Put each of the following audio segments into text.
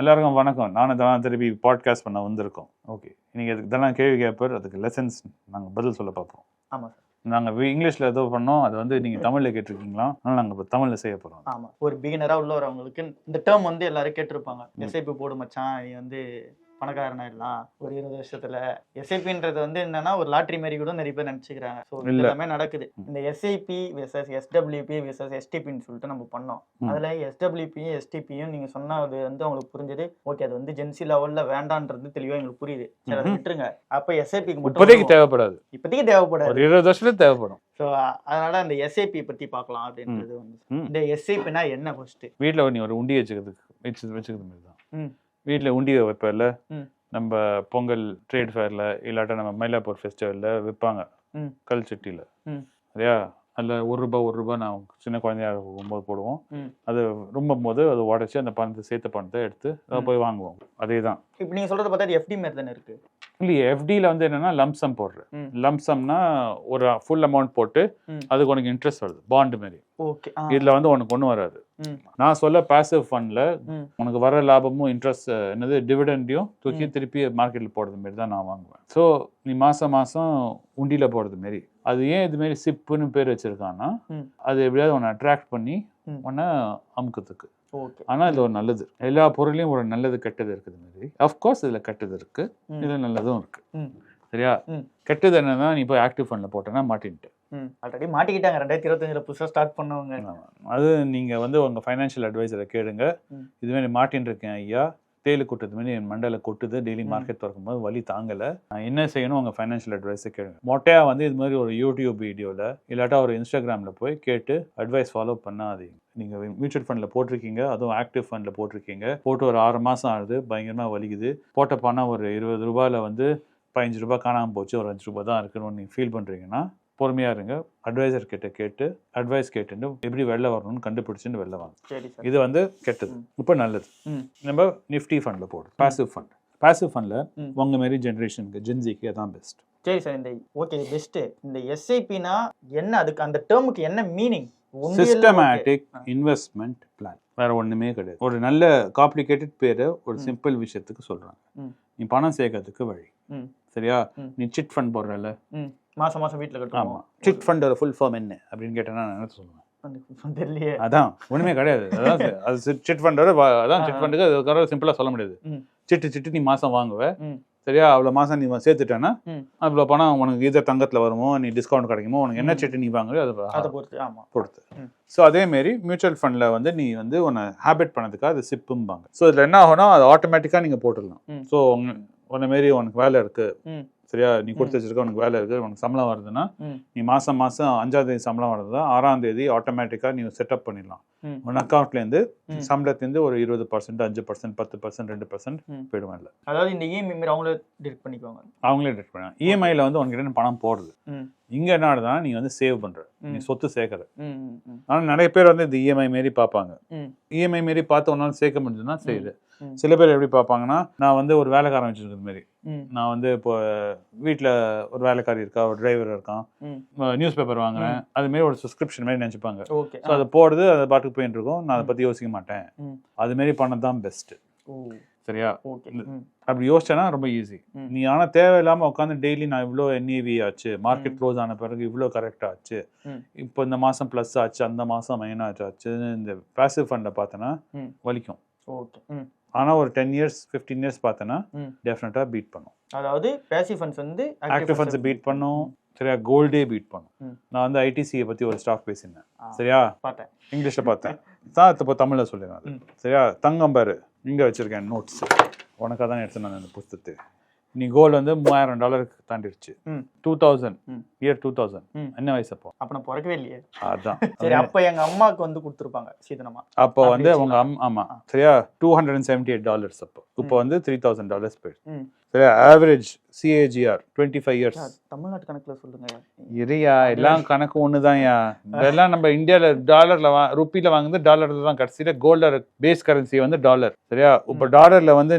எல்லாருக்கும் வணக்கம். நானும் தான் திருப்பி பாட்காஸ்ட் பண்ண வந்திருக்கோம். ஓகே நீங்கள் அதுக்கு இதெல்லாம் கேள்வி கேட்பார் அதுக்கு லெசன்ஸ் நாங்கள் பதில் சொல்ல பார்ப்போம். ஆமா சார். நாங்கள் இங்கிலீஷில் ஏதோ பண்ணோம் அது வந்து நீங்கள் தமிழில் கேட்டிருக்கீங்களா? அதனால் நாங்கள் இப்போ தமிழில் செய்ய போகிறோம் ஆமா. ஒரு பிகினரா உள்ள வரவங்களுக்கு இந்த டேர்ம் வந்து எல்லாரும் கேட்டிருப்பாங்க. எஸ்ஐபி போடு மச்சான் நீ வந்து பணக்காரனா எல்லாம் ஒரு இருபது வருஷத்துல. எஸ்ஐபின்றது வந்து என்னன்னா ஒரு லாட்ரி மாதிரி கூட நிறைய பேர் நினைச்சுக்கிறாங்க ஸோ. எல்லாமே நடக்குது. இந்த எஸ்ஐபி விசஸ் எஸ்டபிள்யூபி விசஸ் எஸ்டிபின்னு சொல்லிட்டு நம்ம பண்ணோம். அதுல எஸ்டபிள்யூபியும் எஸ்டிபியும் நீங்க சொன்னது வந்து அவங்களுக்கு புரிஞ்சது. ஓகே அது வந்து ஜென்சி லெவல்ல வேண்டான்றது தெளிவா எங்களுக்கு புரியுது. சரி அதை ம்ஹும். விட்டுருங்க. அப்ப எஸ்ஐபிக்கு மட்டும் இப்போதைக்கு. தேவைப்படாது. இப்போதைக்கு தேவைப்படாது. இருபது வருஷத்துல தேவைப்படும். ஸோ அதனால அந்த எஸ்ஐபி பத்தி பார்க்கலாம் அப்படின்றது வந்து. இந்த எஸ்ஐபினா என்ன ஃபர்ஸ்ட் வீட்டில் நீ ஒரு உண்டி வச்சுக்கிறதுக்கு வச்சு வச்சுக்கிறது மாதிரி தான். வீட்டில் உண்டி வைப்பல ம். நம்ம பொங்கல் ட்ரேட் ஃபேரில் இல்லாட்டா நம்ம மயிலாப்பூர் ஃபெஸ்டிவலில் விற்பாங்க. கல் சட்டியில். சரியா அதில் ஒரு ரூபா ஒரு ரூபா நான் சின்ன குழந்தையா இருக்கும்போது போடுவோம். அது ரொம்பும் போது அதை உடச்சி அந்த பணத்தை சேர்த்த பணத்தை எடுத்து அதை. போய் வாங்குவோம் அதே தான் இப்போ நீங்க சொல்றத பார்த்தா எஃப்டி மாதிரி தானே இருக்கு இல்லையே எஃப்டியில் வந்து என்னன்னா லம்சம் போடுறேன் ம். லம்சம்னா ஒரு ஃபுல் அமௌண்ட் போட்டு. அதுக்கு உனக்கு இன்ட்ரெஸ்ட் வருது பாண்டு மாதிரி ஓகே இதில் வந்து உனக்கு ஒன்றும் வராது. நான் சொல்ல பாசிவ் ஃபண்டில். உனக்கு வர லாபமும் இன்ட்ரெஸ்ட் என்னது டிவிடெண்டையும் தூக்கி. திருப்பி மார்க்கெட்டில் போடுறது மாரி தான் நான் வாங்குவேன் ஸோ நீ மாதம் மாதம் உண்டியில் போடுறது மாரி அது ஏன் இது மாரி சிப்புன்னு பேர் வச்சிருக்கான்னா. அது எப்படியாவது உன்னை அட்ராக்ட் பண்ணி. உன்னை அமுக்கத்துக்கு ஓகே. ஆனால் இது ஒரு நல்லது. எல்லா பொருளையும் ஒரு நல்லது கெட்டது இருக்குது மாதிரி. அஃப்கோர்ஸ் இதில் கெட்டது இருக்கு. இதில் நல்லதும் இருக்கு. சரியா. கெட்டது என்னன்னா நீ போய் ஆக்டிவ் ஃபண்டில் போட்டேன்னா மாட்டின்ட்டு. ஆல்ரெடி மாட்டிக்கிட்டாங்க. ரெண்டாயிரத்தி இருபத்தஞ்சில் புதுசாக ஸ்டார்ட் பண்ணவங்க. அது நீங்கள் வந்து உங்கள் ஃபைனான்ஷியல் அட்வைசரை கேளுங்க. இதுமாரி மாட்டின்னு இருக்கேன் ஐயா. தேயிலை கொட்டுறது மாதிரி என் மண்டல கொட்டுது. டெய்லி. மார்க்கெட் திறக்கும்போது வலி தாங்கலை. நான் என்ன செய்யணும்? உங்கள் ஃபைனான்ஷியல் அட்வைஸை கேளுங்க. மொட்டையாக வந்து இது மாதிரி ஒரு யூடியூப் வீடியோவில் இல்லாட்டா ஒரு இன்ஸ்டாகிராமில் போய் கேட்டு அட்வைஸ் ஃபாலோ பண்ணாதீங்க. நீங்கள் மியூச்சுவல் ஃபண்டில் போட்டிருக்கீங்க. அதுவும் ஆக்டிவ் ஃபண்டில் போட்டிருக்கீங்க. போட்டு ஒரு ஆறு மாதம் ஆகுது. பயங்கரமாக வலிக்குது. போட்ட பணம் ஒரு இருபது ரூபாயில் வந்து பதினஞ்சு ரூபாய் காணாமல் போச்சு. ஒரு அஞ்சு ரூபாய் தான் இருக்குன்னு நீங்கள் ஃபீல் பண்ணுறீங்கன்னா பொறுமையாக இருங்க. அட்வைசர் கிட்ட கேட்டு அட்வைஸ் கேட்டுட்டு எப்படி வெளில வரணும்னு கண்டுபிடிச்சின்னு வெளில வாங்க. இது வந்து கெட்டது. இப்போ நல்லது. நம்ம நிஃப்டி ஃபண்டில் போடுது பாசிவ் ஃபண்ட் பாசிவ் ஃபண்டில் ம். உங்க மாரி ஜென்ரேஷனுக்கு ஜென்சிக்கு அதான் பெஸ்ட் சரி சார் இந்த ஓகே பெஸ்ட்டு இந்த எஸ்ஐபினா என்ன? அதுக்கு அந்த டேர்முக்கு என்ன மீனிங் சிஸ்டமேட்டிக் இன்வெஸ்ட்மெண்ட் பிளான் வேற ஒண்ணுமே கிடையாது. ஒரு நல்ல காம்ப்ளிகேட்டட் பேரை ஒரு. சிம்பிள் விஷயத்துக்கு சொல்றாங்க. நீ பணம் சேர்க்கறதுக்கு வழி. சரியா. நீ சிட் ஃபண்ட் போடுறல மாசம் மாசம் வீட்டில் ஆமா கட்டுவோம் சிட் ஃபண்டோட ஃபுல் ஃபார்ம் என்ன அப்படின்னு கேட்டேன்னா நான் என்ன சொல்லுவேன் தெரியலையே அதான் ஒண்ணுமே கிடையாது அதான். அது சிட் ஃபண்டோட அததான் சிட். ஃபண்டுக்கு அது சிம்பிளா சொல்ல முடியாது. சிட்டு சிட்டு நீ மாசம் வாங்குவ. சரியா அவ்வளோ மாசம் நீ சேர்த்துட்டேன்னா. அவ்வளோ பணம் உனக்கு இதை தங்கத்துல வருமோ நீ டிஸ்கவுண்ட் கிடைக்குமோ உனக்கு என்ன. சிட்டு நீ வாங்குறியோ அதை பொறுத்து ஆமா பொறுத்து. ஸோ அதே மாரி மியூச்சுவல் ஃபண்டில் வந்து நீ வந்து உன்னை ஹேபிட் பண்ணதுக்காக அது சிப்பும்பாங்க ஸோ இதில் என்ன ஆகும்னா அது ஆட்டோமேட்டிக்காக நீங்கள் போட்டுடலாம். ஸோ உன்னை மாரி உனக்கு வேலை இருக்கு ம். சரியா? நீ கொடுத்து வச்சிருக்க உனக்கு வேலை இருக்கு உனக்கு சம்பளம் வருதுன்னா. நீ மாசம் மாசம் அஞ்சாம் தேதி சம்பளம் வருதுன்னா ஆறாம் தேதி ஆட்டோமேட்டிக்காக நீ செட்டப் பண்ணிடலாம். உன் அக்கௌண்ட்லேருந்து. சம்பளத்துலேருந்து ஒரு இருபது பர்சன்ட் அஞ்சு பர்சன்ட் பத்து பர்சன்ட் ரெண்டு பர்சன்ட் இல்லை அதாவது இந்த இஎம்ஐ மாரி அவங்களே டிரெக்ட் பண்ணிக்குவாங்க. அவங்களே டெட் பண்ணுவாங்க இஎம்ஐயில் வந்து என்ன பணம் போடுது ம். இங்கே என்ன ஆகுதுன்னா நீ வந்து சேவ் பண்ற. நீ. சொத்து சேர்க்குற. ஆனால் நிறைய பேர் வந்து இந்த இஎம்ஐ மாரி பார்ப்பாங்க. இஎம்ஐ மாரி பார்த்து ஒன்றால் சேர்க்க முடிஞ்சதுன்னா செய்யுது. சில பேர் எப்படி பார்ப்பாங்கன்னா நான் வந்து ஒரு வேலைக்காரன் வச்சிருக்கிற மாதிரி ம். நான் வந்து இப்போ வீட்டில் ஒரு வேலைக்காரி இருக்கா ஒரு டிரைவர் இருக்கான். நியூஸ் பேப்பர் வாங்குறேன். அது மாரி ஒரு சப்ஸ்கிரிப்ஷன் மாதிரி நினச்சிப்பாங்க. ஸோ அதை போடுது அதை பாட்டுக்கு போயிட்டு இருக்கும் நான் அதை பற்றி யோசிக்க மாட்டேன். ம். அது மாரி பண்ணது தான் பெஸ்ட்டு சரியா அப்படி யோசிச்சேன்னா ரொம்ப ஈஸி. நீ ஆனால் தேவையில்லாமல் உட்காந்து டெய்லி நான் இவ்வளோ என்இவி ஆச்சு மார்க்கெட். க்ளோஸ் ஆன பிறகு இவ்வளோ கரெக்ட் ஆச்சு. இப்போ இந்த மாதம் ப்ளஸ் ஆச்சு அந்த மாதம் மைனஸ் ஆச்சு இந்த பாசிவ் ஃபண்டை பார்த்தோன்னா. வலிக்கும். ஆனால் ஒரு டென் இயர்ஸ் ஃபிஃப்டீன் இயர்ஸ் பார்த்தோன்னா. டெஃபினட்டாக பீட் பண்ணும். அதாவது பேசிவ் ஃபண்ட்ஸ் வந்து ஆக்டிவ் ஃபண்ட்ஸை பீட் பண்ணும். சரியா? கோல்டே பீட் பண்ணும். நான் வந்து ஐடிசியை பற்றி ஒரு ஸ்டாக் பேசியிருந்தேன். சரியா? பார்த்தேன். இங்கிலீஷில் பார்த்தேன். தான் இப்போ தமிழில் சொல்லிடுறேன். சரியா? தங்கம் பாரு. இங்கே வச்சிருக்கேன் நோட்ஸ் உனக்காக தான் எடுத்து நான் அந்த புஸ்தத்தை நீ கோல்டு வந்து மூவாயிரம் டாலருக்கு தாண்டிடுச்சு. Two thousand. Year two thousand. என்ன வயசு அப்போ? அப்ப நான் பிறக்கவே இல்லையே. அதான். சரி அப்ப எங்க அம்மாவுக்கு வந்து கொடுத்துருப்பாங்க சீதனமா. அப்போ வந்து உங்க. அம் ஆமா. சரியா? Two hundred and seventy eight dollars அப்போ. இப்போ வந்து த்ரீ தௌசண்ட் டாலர்ஸ் போயிடுச்சு. சரியா? Average CAGR twenty five years தமிழ்நாட்டு கணக்குல சொல்லுங்க. இறையா எல்லாம் கணக்கு ஒண்ணுதான்யா இதெல்லாம் நம்ம இந்தியால டாலர்ல வா ருப்பில வாங்குறது டாலர்ல தான் கடைசியில கோல்டர் பேஸ் கரன்சி வந்து டாலர் சரியா? இப்போ டாலர்ல வந்து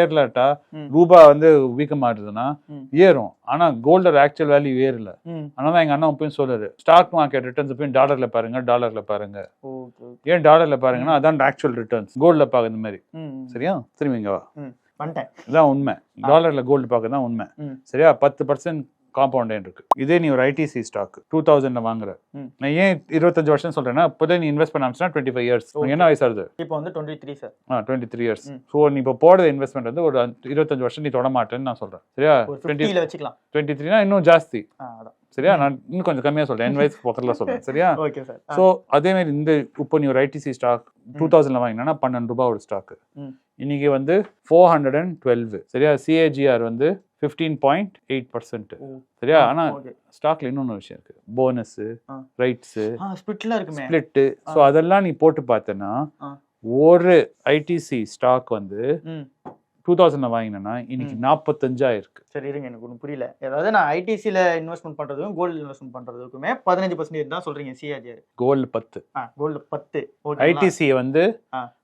ஏறலட்டா. ரூபா வந்து வீக்கமாட்டுதுன்னா. ஏறும். ஆனா கோல்டோட ஆக்சுவல் வேல்யூ ஏறல. அதனால எங்க அண்ணன் போய் சொல்றாரு ஸ்டாக் மார்க்கெட் ரிட்டர்ன்ஸ் போய் டாலர்ல பாருங்க டாலர்ல பாருங்க. ஏன் டாலர்ல பாருங்கன்னா அதான் ஆக்சுவல் ரிட்டர்ன்ஸ் கோல்ட்ல பாக்குற மாதிரி. சரியா? திரும்பி இங்க வா இதான் உண்மை. டாலர்ல கோல்டு பார்க்க தான் உண்மை. சரியா? பத்து பர்சன்ட் காம்பவுண்ட் இருக்கு? இதே நீ ஒரு ஐடிசி ஸ்டாக் டூ தௌசண்ட்ல வாங்குற. நான் ஏன் இருபத்தஞ்சு வருஷம் சொல்றேன்னா இப்போதே நீ இன்வெஸ்ட் பண்ண ஆரம்பிச்சுனா டுவெண்ட்டி ஃபைவ் இயர்ஸ். என்ன வயசாகுது இப்போ வந்து டுவெண்ட்டி த்ரீ சார் ஆ டுவெண்ட்டி த்ரீ இயர்ஸ். ஸோ நீ இப்போ போடுற இன்வெஸ்ட்மெண்ட் வந்து ஒரு இருபத்தஞ்சு வருஷம் நீ தொட மாட்டேன்னு நான் சொல்றேன். சரியா? டுவெண்ட்டி வச்சுக்கலாம். டுவெண்ட்டி த்ரீனா இன்னும் ஜாஸ்தி. சரியா? நான் இன்னும் கொஞ்சம் கம்மியா சொல்றேன். என் வயசு பக்கத்துல சொல்றேன். சரியா? ஓகே சார் ஸோ அதே மாதிரி இந்த இப்போ நீ ஒரு ஐடிசி ஸ்டாக் டூ தௌசண்ட்ல வாங்கினா பன்னெண்டு ரூபாய் ஒரு ஸ்டாக் ம். இன்னைக்கு வந்து ஃபோர் ஹண்ட்ரட் அண்ட் டுவெல் சரியா? சிஏஜிஆர் வந்து ஃபிஃப்டீன் பாயிண்ட் எயிட் பர்சன்ட். சரியா? ஆனா ஸ்டாக்ல இன்னொன்று விஷயம் இருக்கு. போனஸ். ரைட்ஸ் ஸ்பிளிட்டு ஸோ அதெல்லாம் நீ போட்டு பார்த்தனா. ஒரு ஐடிசி ஸ்டாக் வந்து டூ தௌசண்ட்ல வாங்கினா இன்னைக்கு நாற்பத்தஞ்சா இருக்கு சரி இருங்க எனக்கு ஒன்றும் புரியல. அதாவது நான் ஐடிசியில் இன்வெஸ்ட்மெண்ட் பண்ணுறதுக்கும் கோல்டு இன்வெஸ்ட்மெண்ட் பண்ணுறதுக்குமே பதினஞ்சு பர்சன்டேஜ் தான் சொல்கிறீங்க சிஆர்ஜிஆர் கோல்டு பத்து. ஆ கோல்டு பத்து. ஓகே ஐடிசி வந்து.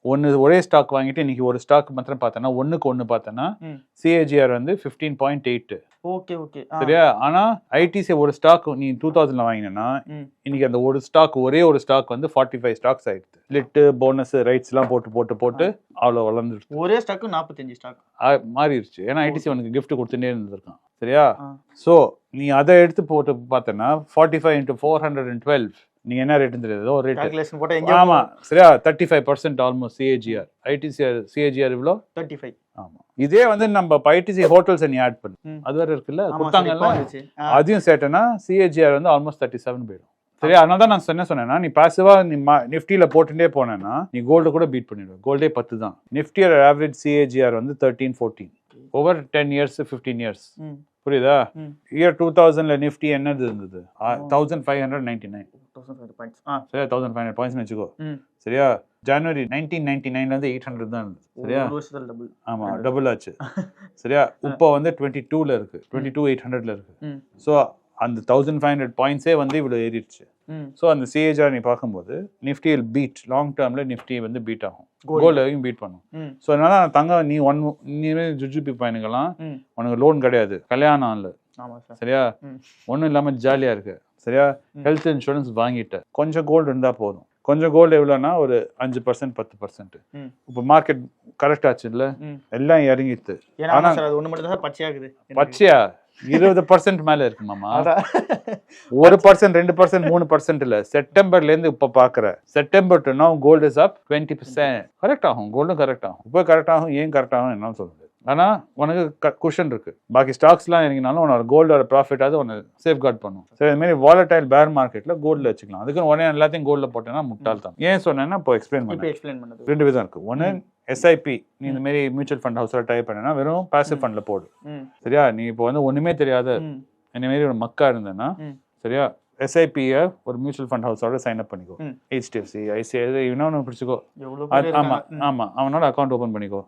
ஒன்னு ஒரே ஸ்டாக் வாங்கிட்டு இன்னைக்கு ஒரு ஸ்டாக் மாத்திரம் பார்த்தனா ஒண்ணுக்கு ஒன்னு பார்த்தனா ம். சிஏஜிஆர் வந்து fifteen point eight okay okay சரியா? ஆனா ஐடிசி ஒரு ஸ்டாக் நீ டூ தௌசண்ட்ல வாங்கினா ம். இன்னைக்கு அந்த ஒரு ஸ்டாக் ஒரே ஒரு ஸ்டாக் வந்து ஃபார்ட்டி ஃபைவ் ஸ்டாக்ஸ் ஆயிடுது. லிட்டு போனஸ் ரைட்ஸ் எல்லாம் போட்டு போட்டு போட்டு அவ்வளோ வளர்ந்துருச்சு ஒரே ஸ்டாக்கு நாற்பத்தஞ்சு ஸ்டாக் மாறிடுச்சு ஏன்னா ஐடிசி உனக்கு gift கொடுத்துட்டே இருந்திருக்கான். சரியா. ஸோ நீ அதை எடுத்து போட்டு பார்த்தனா forty five into four hundred and twelve நீ என்ன ரேட்னு தெரியாது. ஒரு ரேட் கால்குலேஷன் போட்டால் எங்கே ஆமா. சரியா? Thirty five percent almost CAGR ஐடிசிஆர் CAGR இவ்வளோ தேர்ட்டி ஃபைவ் ஆமா. இதே வந்து நம்ம ஐடிசி ஹோட்டல்ஸ் நீ ஆட் பண்ணு. அது வேற இருக்குல்ல? ஆமாம் கொடுத்தாங்கல்ல? அதையும் சேர்த்தனா சிஏஜிஆர் வந்து ஆல்மோஸ்ட் தேர்ட்டி செவன் போயிடும். சரியா அதனால தான் நான் என்ன சொன்னேன்னா நீ பாசிவா நீ நிஃப்டியில போட்டுட்டே போனேன்னா நீ கோல்டு கூட பீட் பண்ணிடுவ. கோல்டே பத்து தான். நிஃப்டியோட ஆவரேஜ் சிஏஜிஆர் வந்து thirteen fourteen over ten years fifteen years புரியுதா? இயர் டூ தௌசண்ட்ல நிஃப்டி என்னது இருந்தது? Thousand five hundred ninety nine சரியா? தௌசண்ட் ஃபைவ் ஹண்ட்ரட் பாயிண்ட்ஸ் வச்சுக்கோ. சரியா? ஜனவரி நைன்டீன் நைன்டி நைன்ல இருந்து எயிட் ஹண்ட்ரட் தான் இருந்தது. சரியா? வருஷத்தில் டபுள் ஆமா டபுள் ஆச்சு. சரியா? இப்போ வந்து டுவெண்ட்டி டூல இருக்கு. டுவெண்ட்டி டூ எயிட் ஹண்ட்ரட்ல இருக்கு. ஸோ அந்த தௌசண்ட் ஃபைவ் ஹண்ட்ரட் பாயிண்ட்ஸே வந்து இவ்வளோ ஏறிடுச்சு. ஸோ அந்த சிஏஜார் நீ பார்க்கும்போது நிஃப்டியில் பீட் லாங் டேர்ம்ல நிஃப்டி வந்து பீட் ஆகும். கோல்டு வரைக்கும் பீட் பண்ணும். ஸோ அதனால தங்க நீ ஒன் நீ ஜுஜுபி பயணிக்கலாம். ம். உனக்கு லோன் கிடையாது. கல்யாணம் இல்லை. சரியா? ஒன்றும் இல்லாமல் ஜாலியாக இருக்கு. சரியா. ஹெல்த் இன்சூரன்ஸ் வாங்கிட்ட கொஞ்சம் கோல்டு இருந்தால் போதும். கொஞ்சம் கோல்டு எவ்வளோன்னா ஒரு அஞ்சு பர்சன்ட் பத்து பர்சன்ட் இப்போ மார்க்கெட் கரெக்ட் ஆச்சு இல்லை எல்லாம் பச்சையாகுது எனக்கு. பச்சையா? இருபது பர்சன்ட் மேல இருக்கு மாமா. ஒரு பர்சன்ட் ரெண்டு பர்சன்ட் மூணு பர்சன்ட் இல்ல. செப்டம்பர்ல இருந்து இப்ப பாக்குற. September to now gold is up twenty percent correct ஆகும். கோல்டும் கரெக்ட் ஆகும். இப்போ கரெக்ட் ஆகும் ஏன் கரெக்ட் ஆகும் என்ன சொல்ல முடியாது ஆனா உனக்கு குஷன் இருக்கு. பாக்கி ஸ்டாக்ஸ்லாம் இறங்கினாலும் உன்னோட கோல்டோட ப்ராஃபிட் அது உன்னை சேஃப் கார்ட் பண்ணும். சரி இது மாதிரி வாலடைல் பேர் மார்க்கெட்ல கோல்ட்ல வச்சுக்கலாம். அதுக்கு உடனே எல்லாத்தையும் கோல்ட்ல போட்டேன்னா முட்டாள் தான் ஏன் சொன்னேன்னா இப்போ எக்ஸ்பிளைன் பண்ணேன். எக்ஸ்பிளைன் பண்ணது. ரெண்டு விதம் இருக்கு. ஒன்னு எஸ்ஐபி நீ இந்த மாதிரி மியூச்சுவல் ஃபண்ட் ஹவுஸ்ல டைப் பண்ணனா வெறும் பாசிவ் ஃபண்ட்ல போடு. சரியா? நீ இப்போ வந்து ஒண்ணுமே தெரியாத மாதிரி ஒரு மக்கா இருந்தேன்னா சரியா? எஸ்ஐபியை ஒரு மியூச்சுவல் ஃபண்ட் ஹவுஸோட சைன் அப் பண்ணிக்கோ. ஹெச்டிஎஃப்சி ஐசிஐ இன்னொன்று பிடிச்சிக்கோ. எவ்வளோ அது பேர் ஆமா இருக்காங்க. ம். ஆமா அவனோட அக்கௌண்ட் ஓபன் பண்ணிக்கோ.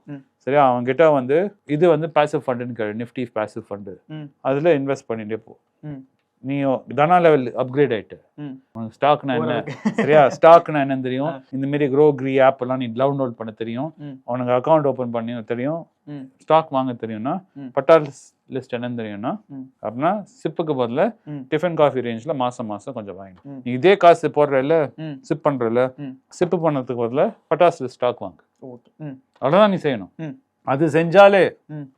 சரியா? அவன்கிட்ட வந்து இது வந்து பாசிவ் ஃபண்டுன்னு கேளு நிஃப்டி பாசிவ் ஃபண்டு அதுல இன்வெஸ்ட் பண்ணிட்டே போ. நீ தனா லெவல் அப்கிரேட் ஆயிட்டு. ஸ்டாக்னா என்ன. சரியா? ஸ்டாக்னா என்னன்னு தெரியும். இந்த மாதிரி க்ரோ க்ரீ ஆப் எல்லாம் நீ டவுன்லோட் பண்ண தெரியும். உனக்கு அக்கௌண்ட் ஓபன் பண்ணி தெரியும். ஸ்டாக் வாங்க தெரியும்னா. பட்டால் லிஸ்ட் என்னன்னு தெரியும்னா அப்படின்னா சிப்புக்கு பதிலா டிஃபன் காஃபி ரேஞ்சில் மாசம் மாசம் கொஞ்சம் வாங்கி ம். நீ இதே காசு போடுறல சிப் பண்றல சிப்பு பண்ணதுக்கு பதிலா பட்டாசு ஸ்டாக் வாங்கு அவ்வளோதான் நீ செய்யணும். அது செஞ்சாலே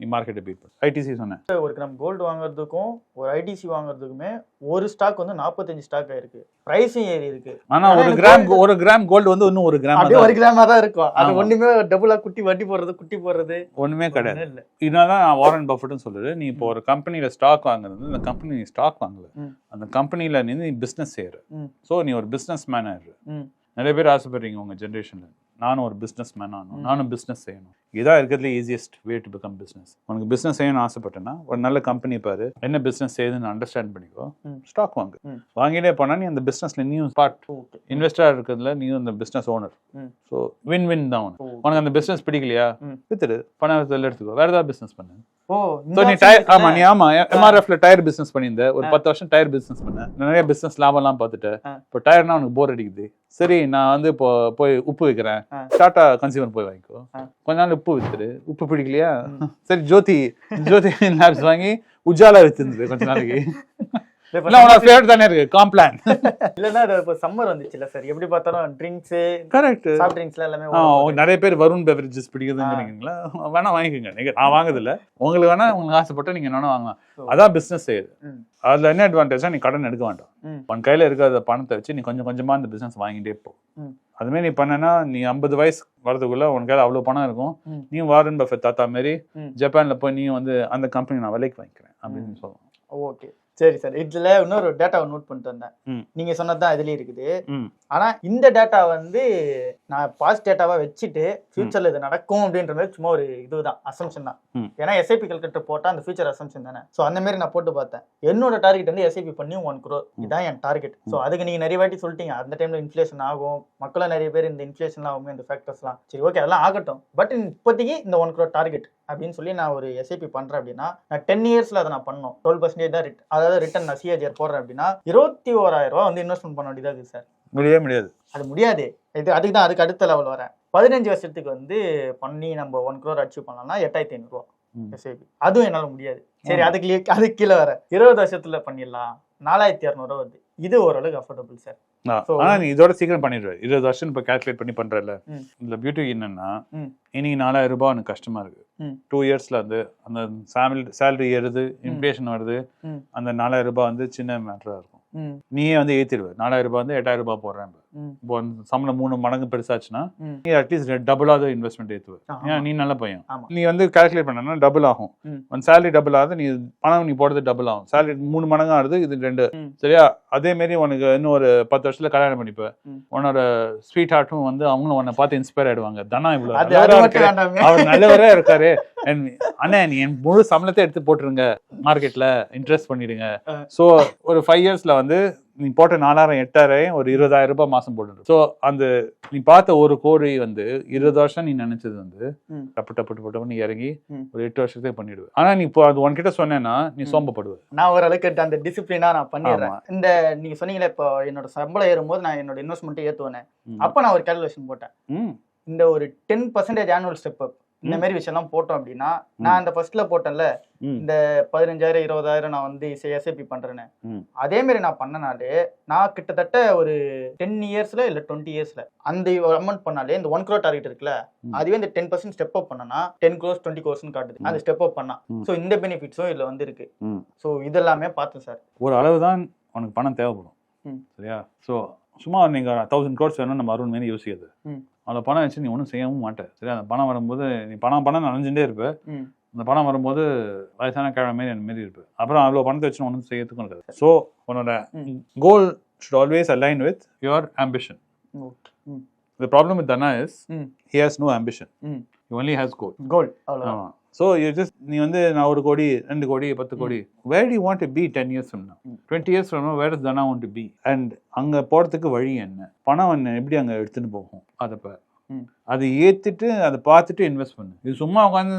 நீ மார்க்கெட்டை பீட் பண்ண. ஐடிசி சொன்னேன். ஒரு கிராம் கோல்டு வாங்குறதுக்கும் ஒரு ஐடிசி வாங்குறதுக்குமே ஒரு ஸ்டாக் வந்து நாற்பத்தஞ்சு ஸ்டாக் ஆயிருக்கு பிரைஸும் ஏறி இருக்கு. ஆனா ஒரு கிராம் ஒரு கிராம் கோல்டு வந்து இன்னும் ஒரு கிராம் ஒரு கிராமா தான் இருக்கும். அது. ஒண்ணுமே டபுளா குட்டி வட்டி போடுறது குட்டி போடுறது ஒண்ணுமே கிடையாது. இதனால வாரன் பஃபட்டும் சொல்லுது நீ இப்போ ஒரு கம்பெனில ஸ்டாக் வாங்குறது அந்த கம்பெனி நீ ஸ்டாக் வாங்கல. அந்த கம்பெனில நீ பிசினஸ் செய்யற ஸோ நீ ஒரு பிசினஸ் மேன் ஆயிடுற ம். நிறைய பேர் ஆசைப்படுறீங்க உங்க ஜென்ரேஷன்ல நானும் ஒரு பிசினஸ் மேன் ஆகணும். நானும் பிசினஸ் செய்யணும். இதான் இருக்கிறதுல easiest way to become business உனக்கு பிசினஸ் செய்யணும்னு ஆசைப்பட்டேன்னா ஒரு நல்ல கம்பெனி பாரு. என்ன பிசினஸ் செய்யுதுன்னு அண்டர்ஸ்டாண்ட் பண்ணிக்கோ. ஸ்டாக் வாங்கு. வாங்கிட்டே போனா நீ அந்த பிசினஸ்ல நீயும் பார்ட் ஓகே இன்வெஸ்டரா இருக்கிறதுல நீயும் அந்த business owner so win win தான் உனக்கு. அந்த பிசினஸ் பிடிக்கலையா. வித்துடு. பணம் எடுத்துக்கோ. வேற ஏதாவது பிசினஸ் பண்ணு. நீ டயர் ஆமா நீ ஆமா. எம்ஆர்எஃப்ல டயர் பிசினஸ் பண்ணியிருந்த. ஒரு. பத்து வருஷம் டயர் பிசினஸ் பண்ண. நிறைய பிசினஸ் லாபம்லாம் பார்த்துட்டு. ஆ. இப்போ டயர்னா உனக்கு போர் அடிக்குது. சரி நான் வந்து இப்போ போய் உப்பு விற்கிறேன் ஆ. டாட்டா கன்சியூமர் போய் வாங்கிக்கோ. கொஞ்ச நாள் உப்பு வித்துரு. உப்பு பிடிக்கலையா? சரி ஜோதி ஜோதி லேப்ஸ் வாங்கி உஜாலா வித்துருந்தது கொஞ்ச நாளைக்கு. ஃபேவரட் தானே இருக்கு காம்ப்ளான் இப்போ சம்மர் வந்துச்சுல சார் எப்படி பார்த்தாலும் ட்ரிங்க்ஸ் கரெக்ட் சாஃப்ட் ட்ரிங்க்ஸ்ல எல்லாமே. நிறைய பேர் வருண் பெவரேஜஸ் பிடிக்குதுன்னு சொன்னீங்களா வேணா வாங்கிக்கோங்க. நீங்க நான் வாங்குதில்ல உங்களுக்கு வேணா உங்களுக்கு ஆசைப்பட்டு நீங்க என்ன வாங்கலாம். அதான் பிசினஸ் செய்யுது. அதுல என்ன அட்வான்டேஜா நீ கடன் எடுக்க வேண்டாம். உன் கையில இருக்கிற பணத்தை வச்சு நீ கொஞ்சம் கொஞ்சமா அந்த பிசினஸ் வாங்கிட்டே போ. அதுமாரி நீ பண்ணனா நீ ஐம்பது வயசு வரதுக்குள்ள உன் கையில அவ்வளவு பணம் இருக்கும். நீ வாரன் பஃபெட் தாத்தா மாரி. ஜப்பான்ல போய் நீ வந்து அந்த கம்பெனி நான் விலைக்கு வாங்கிக்கிறேன் அப்படின்னு சொல்லலாம். ஓகே சரி சார். இதுல இன்னொரு டேட்டாவை நோட் பண்ணிட்டு வந்தேன். நீங்க சொன்னதுதான் இதுலயும் இருக்குது. ஆனா இந்த டேட்டா வந்து நான் பாஸ்ட் டேட்டாவா வச்சுட்டு ஃபியூச்சர்ல இது நடக்கும் அப்படின்ற மாதிரி சும்மா ஒரு இதுதான் அசம்ஷன் தான். ஏன்னா எஸ்ஐபி கல்கட்டர் போட்டா அந்த ஃபியூச்சர் அசம்ஷன் தானே. சோ அந்த மாதிரி நான் போட்டு பார்த்தேன். என்னோட டார்கெட் வந்து எஸ்ஐபி பண்ணி ஒன் crore. இதான் என் டார்கெட் சோ அதுக்கு நீங்க நிறைய வாட்டி சொல்லிட்டீங்க. அந்த டைம்ல இன்ஃபிளேஷன் ஆகும். மக்களும் நிறைய பேர் இந்த இன்ஃபிளேஷன் ஆகும் இந்த ஃபேக்டர்ஸ்லாம் சரி ஓகே அதெல்லாம் ஆகட்டும். பட் இப்போதைக்கு இந்த ஒன் crore டார்கெட் அப்படின்னு சொல்லி நான் ஒரு எஸ்ஐபி பண்றேன் அப்படின்னா நான் டென் இயர்ஸ்ல அதை நான் பண்ணணும். டுவெல் பர்சன்டேஜ் தான் ரிட் அதாவது ரிட்டர்ன் நான் சிஏஜிஆர் போடுறேன் அப்படின்னா இருபத்தி ஓராயிரம் ரூபாய் வந்து இன்வெஸ்ட்மெண்ட் பண்ண வேண்டியதா இருக்கு சார். முடியவே முடியாது. அது முடியாது. இது அதுக்கு தான் அதுக்கு அடுத்த லெவல் வரேன். பதினஞ்சு வருஷத்துக்கு வந்து பண்ணி நம்ம ஒன் crore அச்சீவ் பண்ணலாம்னா எட்டாயிரத்தி ஐநூறுரூவா. எஸ்ஐபி அதுவும் என்னால முடியாது. சரி. அதுக்கு அதுக்கு கீழே வர இருபது வருஷத்துல பண்ணிடலாம். நாலாயிரத்தி இரநூறுவா வருது. இது ஓரளவுக்கு அஃபோர்டபுள் சார். ஆனா நீ இதோட சீக்கிரம் பண்ணிடுவ இருபது வருஷம் இப்ப கால்குலேட் பண்ணி பண்றல. இதுல பியூட்டி என்னன்னா. இன்னைக்கு நாலாயிரம் ரூபாய் உனக்கு கஷ்டமா இருக்கு. டூ இயர்ஸ்ல வந்து அந்த சேலரி ஏறுது இன்ஃபிளேஷன் வருது. அந்த நாலாயிரம் ரூபாய் வந்து சின்ன மேட்டரா இருக்கும். நீயே வந்து ஏத்திடுவ. நாலாயிரம் ரூபாய் வந்து எட்டாயிரம் ரூபாய் போடுறேன். இப்ப. அந்த சம்பளம் மூணு மடங்கு பெருசாச்சுன்னா. நீ அட்லீஸ்ட் டபுளாவது இன்வெஸ்ட்மெண்ட் ஏத்துவ ஆமா. ஏன் நீ நல்ல பையன். நீ வந்து கால்குலேட் பண்ணனா டபுள் ஆகும். உன் சேலரி டபுள் ஆகுது நீ பணம் நீ போடுறது டபுள் ஆகும் சேலரி மூணு மடங்கு ஆகுது இது ரெண்டு. சரியா அதே மாதிரி உனக்கு இன்னும் ஒரு பத்து வருஷத்துல கல்யாணம் பண்ணிப்ப. உன்னோட ஸ்வீட் ஹார்ட்டும் வந்து அவங்களும் உன்னை பார்த்து இன்ஸ்பயர் ஆயிடுவாங்க தனா இவ்வளவு அவர் நல்லவரா இருக்காரு அண்ணா நீ என் முழு சம்பளத்தை எடுத்து போட்டுருங்க மார்க்கெட்ல இன்ட்ரெஸ்ட் பண்ணிடுங்க. சோ ஒரு ஃபைவ் இயர்ஸ்ல வந்து நீ போட்ட நாலாயிரம் எட்டாயிரம் ஒரு இருபதாயிரம் ரூபாய் மாசம் போட்டுரு ஸோ அந்த நீ பார்த்த ஒரு கோடி வந்து இருபது வருஷம் நீ நினைச்சது வந்து. டப்பு டப்பு டப்பு டப்பு நீ இறங்கி. ஒரு எட்டு வருஷத்துக்கு பண்ணிடுவ ஆனா நீ இப்போ அது உன்கிட்ட சொன்னேன்னா நீ. சோம்பப்படுவ நான் ஓரளவுக்கு அந்த டிசிப்ளினா நான் பண்ணிடுறேன். இந்த நீங்க சொன்னீங்களே இப்போ என்னோட சம்பளம் ஏறும்போது நான் என்னோட இன்வெஸ்ட்மெண்ட் ஏத்துவேன் ம். அப்ப நான் ஒரு கேல்குலேஷன் போட்டேன். இந்த ஒரு ten percentage annual step up இந்த. மாதிரி விஷயம்லாம் போட்டோம் அப்படின்னா நான் அந்த ஃபர்ஸ்ட்ல போட்டேன்ல. இந்த பதினஞ்சாயிரம் இருபதாயிரம் நான் வந்து எஸ்ஐபி பண்றேன்னு. அதே மாதிரி நான் பண்ணனாலே நான் கிட்டத்தட்ட ஒரு டென் இயர்ஸ்ல இல்ல டுவெண்ட்டி இயர்ஸ்ல அந்த அமௌண்ட் பண்ணாலே இந்த ஒன் crore டார்கெட் இருக்குல்ல. அதுவே இந்த டென் பர்சன்ட் ஸ்டெப் அப் பண்ணனா டென் க்ரோஸ் டுவெண்ட்டி க்ரோஸ்னு காட்டுது அந்த ஸ்டெப் அப் பண்ணா. ஸோ இந்த பெனிஃபிட்ஸும் இதுல வந்து இருக்கு. ஸோ இதெல்லாமே பார்த்தேன் சார் ஒரு அளவு தான் உனக்கு பணம் தேவைப்படும். சரியா ஸோ சும்மா நீங்க தௌசண்ட் க்ரோர்ஸ் வேணும் நம்ம அருண் மாரி யோசிக்கிறது அவ்வளோ பணம் வச்சு நீ ஒன்றும் செய்யவும் மாட்டேன் சரியா? அந்த பணம் வரும்போது நீ பணம் பணம் நினைஞ்சுட்டே இருப்ப. அந்த பணம் வரும்போது வயசான கிழமை மாரி அந்த மாரி இருப்பேன் அப்புறம் அவ்வளோ பணத்தை வச்சு ஒன்றும் செய்யறதுக்கும் இருக்காது ஸோ உன்னோட. Goal should always align with your ambition the problem with Dhana is. He has no ambition only has goal goal அவ்வளோ ஆமா. ஸோ யூ ஜஸ்ட் நீ வந்து நான் ஒரு கோடி ரெண்டு கோடி பத்து கோடி. Where do want to be ten years hmm. Twenty years from where is Dhana want to be and அங்கே போகிறதுக்கு வழி என்ன? பணம் என்ன? எப்படி அங்கே எடுத்துன்னு போகும்? அதை பார். ம். அதை ஏற்றிட்டு அதை பார்த்துட்டு இன்வெஸ்ட் பண்ணு. இது சும்மா உட்காந்து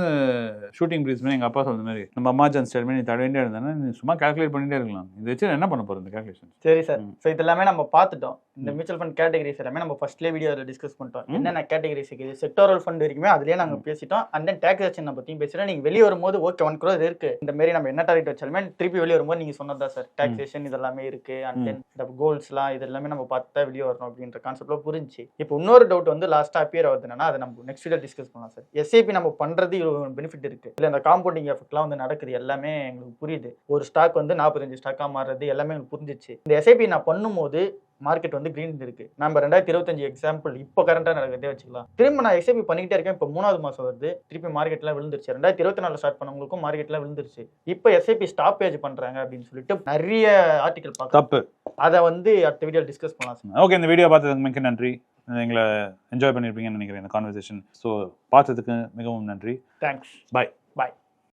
ஷூட்டிங் ப்ரீஸ் மாதிரி எங்கள் அப்பா சொல்ற மாதிரி நம்ம அம்மா ஜான் ஸ்டைல் பண்ணி தட வேண்டிய இருந்தானே நீ சும்மா கால்குலேட் பண்ணிட்டே இருக்கலாம். இதை வச்சு என்ன பண்ண போகிறது இந்த கால்குலேஷன் சரி சார். ஸோ இது எல்லாமே நம்ம பார்த்துட்டோம். இந்த. மியூச்சுவல் ஃபண்ட் கேட்டகரிஸ் எல்லாமே நம்ம ஃபர்ஸ்ட்லேயே வீடியோவில் டிஸ்கஸ் பண்ணிட்டோம். என்னென்ன கேட்டகரிஸ் இருக்குது செக்டோரல் ஃபண்ட் வரைக்குமே அதுலேயே நாங்கள் பேசிட்டோம். அண்ட் தென் டேக்ஸேஷன் பற்றியும் பேசிட்டோம். நீங்கள் வெளியே வரும்போது ஓகே ஒன் crore இருக்கு. இந்த மாதிரி நம்ம என்ன டார்கெட் வச்சாலுமே திருப்பி வெளியே வரும்போது நீங்கள் சொன்னதா சார் டேக்ஸேஷன் இதெல்லாமே இருக்கு. அண்ட். தென் இந்த கோல்ஸ்லாம் இது எல்லாமே நம்ம பார்த்து வெளியே வரணும் அப்படின்ற கான்செப்ட்ல புரிஞ்சு. இப்போ இன்னொரு டவுட் வந்து லாஸ்ட்டாக அப்பியர் ஆகுது. என்னன்னா அதை நம்ம நெக்ஸ்ட் வீடியோ டிஸ்கஸ் பண்ணலாம் சார் எஸ்ஐபி நம்ம பண்ணுறது பெனிஃபிட் இருக்கு. இல்லை இந்த காம்பவுண்டிங் எஃபெக்ட்லாம் வந்து நடக்குது. எல்லாமே எங்களுக்கு புரியுது. ஒரு ஸ்டாக் வந்து நாற்பத்தஞ்சு ஸ்டாக்காக மாறுறது எல்லாமே எனக்கு புரிஞ்சிச்சு. இந்த எஸ்ஐபி நான் பண்ணும்போது மார்க்கெட் வந்து கிரீன் இருக்கு. நம்ம ரெண்டாயிரத்தி இருபத்தஞ்சு எக்ஸாம்பிள் இப்போ கரண்டா நடக்கிறதே வச்சுக்கலாம். திரும்ப நான் எஸ்ஐபி பண்ணிக்கிட்டே இருக்கேன். இப்போ மூணாவது மாசம் வருது. திருப்பி மார்க்கெட்லாம் விழுந்துருச்சு. ரெண்டாயிரத்தி இருபத்தி நாலு ஸ்டார்ட் பண்ணவங்களுக்கும் மார்க்கெட்லாம் விழுந்துருச்சு. இப்போ எஸ்ஐபி ஸ்டாப் பேஜ் பண்றாங்க அப்படின்னு சொல்லிட்டு நிறைய ஆர்டிகல் பார்க்கலாம் தப்பு. அதை வந்து அடுத்த வீடியோ டிஸ்கஸ் பண்ணலாம் ஓகே இந்த வீடியோ பார்த்ததுக்கு மிக்க நன்றி. எங்களை என்ஜாய் பண்ணியிருப்பீங்கன்னு நினைக்கிறேன் இந்த கான்வர்சேஷன் ஸோ பார்த்ததுக்கு மிகவும் நன்றி. Thanks bye